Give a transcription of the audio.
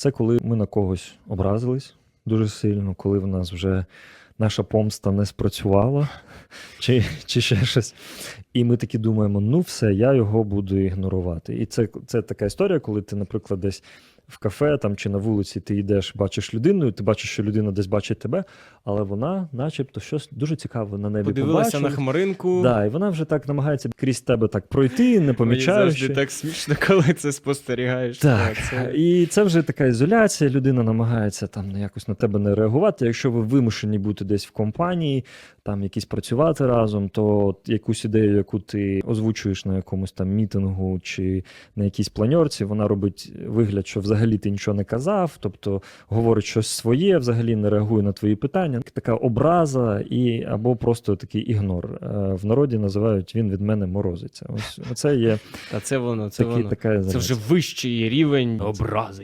Це коли ми на когось образились дуже сильно, коли в нас вже наша помста не спрацювала, чи, чи ще щось. І ми такі думаємо: ну все, я його буду ігнорувати. І це, це така історія, коли ти, наприклад, десь в кафе там, чи на вулиці ти йдеш, бачиш людину, і ти бачиш, що людина десь бачить тебе, але вона, начебто, щось дуже цікаве на небі Подивилася побачила. на хмаринку. Да, і вона вже так намагається крізь тебе так пройти, не Мені завжди так смішно, коли це спостерігаєш. Так, Це... і це вже така ізоляція. Людина намагається там якось на тебе не реагувати. Якщо ви вимушені бути десь в компанії, там якісь працювати разом, то якусь ідею, яку ти озвучуєш на якомусь там мітингу чи на якійсь планьорці, вона робить вигляд, що взагалі ти нічого не казав, тобто говорить щось своє, взагалі не реагує на твої питання. Така образа і або просто такий ігнор. Е, В народі називають він від мене морозиться. Ось це є Та це воно, це такі, воно. така Це вже вищий рівень образи.